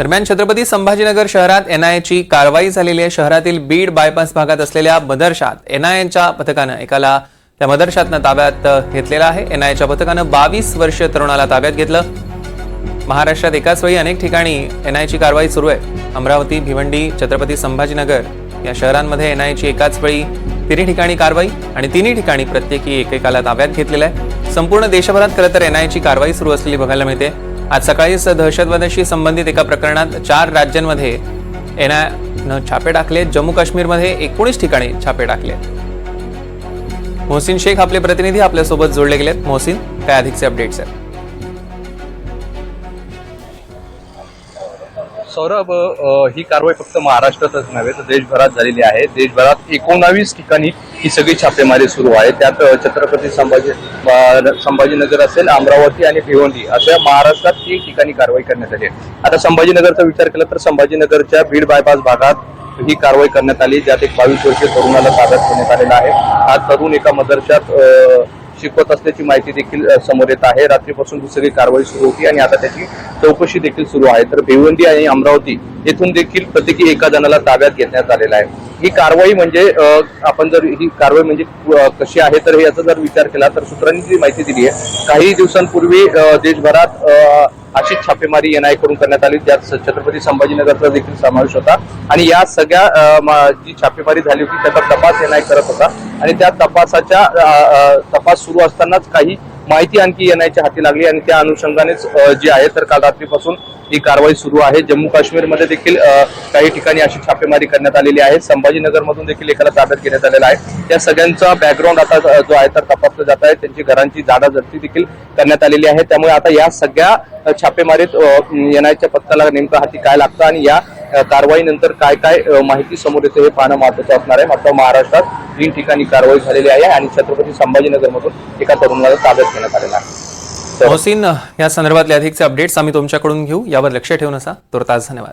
दरम्यान छत्रपती संभाजीनगर शहरात एनआयची कारवाई झालेली आहे. शहरातील बीड बायपास भागात असलेल्या मदरशात एनआयच्या पथकानं एकाला त्या मदरशातनं ताब्यात घेतलेला आहे. एनआयच्या पथकानं बावीस वर्षीय तरुणाला ताब्यात घेतलं. महाराष्ट्रात एकाच वेळी अनेक ठिकाणी एनआयची कारवाई सुरू आहे. अमरावती भिवंडी छत्रपती संभाजीनगर या शहरांमध्ये एनआयची एकाच वेळी तिन्ही ठिकाणी कारवाई आणि तिन्ही ठिकाणी प्रत्येकी एकेकाला ताब्यात घेतलेलं आहे. संपूर्ण देशभरात खरं तर एनआयची कारवाई सुरू असलेली बघायला मिळते. आज सकाळीच दहशतवादाशी संबंधित एका प्रकरणात चार राज्यांमध्ये एनआयनं छापे टाकले. जम्मू काश्मीरमध्ये एकोणीस ठिकाणी छापे टाकले. मोहसिन शेख आपले प्रतिनिधी आपल्यासोबत जोडले गेलेत. मोहसिन काय अधिकचे अपडेट्स आहेत? सौरभ ही कारवाई फक्त महाराष्ट्रातच नव्हे तर देशभरात झालेली आहे. देशभरात एकोणावीस ठिकाणी ही सगळी छापेमारी सुरू आहे. त्यात छत्रपती संभाजी संभाजीनगर असेल अमरावती आणि भिवंडी अशा महाराष्ट्रात तीन ठिकाणी कारवाई करण्यात आली आहे. आता संभाजीनगरचा विचार केला तर संभाजीनगरच्या बीड बायपास भागात ही कारवाई करण्यात आली ज्यात एक बावीस वर्षीय तरुणाला ताब्यात घेण्यात आलेला आहे. हा तरुण एका मदरशात शिकवत असल्याची माहिती देखील समोर येत आहे. रात्रीपासून ही सगळी कारवाई सुरू होती आणि आता त्याची चौकशी देखील सुरू आहे. तर भिवंडी आणि अमरावती येथून देखील प्रत्येकी एका जणाला ताब्यात घेण्यात आलेला आहे. ही कारवाई म्हणजे आपण जर ही कारवाई म्हणजे कशी आहे तर याचा जर विचार केला तर सूत्रांनी जी माहिती दिली आहे काही दिवसांपूर्वी देशभरात अशीच छापेमारी एनआयकडून करण्यात आली ज्यात छत्रपती संभाजीनगरचा देखील समावेश होता. आणि या सगळ्या जी छापेमारी झाली होती त्याचा तपास एनआय करत होता. आणि त्या तपासाच्या तपास सुरू असतानाच काही माहिती आणखी एनआयच्या हाती लागली आणि त्या अनुषंगानेच जी आहे तर काल रात्रीपासून ही कारवाई सुरू आहे. जम्मू काश्मीरमध्ये देखील काही ठिकाणी अशी छापेमारी करण्यात आलेली आहे. संभाजीनगरमधून देखील एकाला ताब्यात घेण्यात आलेला आहे. त्या सगळ्यांचा बॅकग्राऊंड आता जो आहे तर तपासला जात आहे. त्यांची घरांची जाडाजडती देखील करण्यात आलेली आहे. त्यामुळे आता या सगळ्या छापेमारीत एनआयच्या पथकाला नेमकं हाती काय लागतं आणि या कारवाईनंतर काय काय माहिती समोर येते हे पाहणं महत्वाचं असणार आहे. मात्र महाराष्ट्रात तीन ठिकाणी कारवाई झालेली आहे आणि छत्रपती संभाजीनगरमधून एका तरुणाला ताब्यात घेण्यात आलेला आहे. मोहसिन या संदर्भातले अधिकचे अपडेट्स आम्ही तुमच्याकडून घेऊ. यावर लक्ष ठेवून असा तुर्तास धन्यवाद.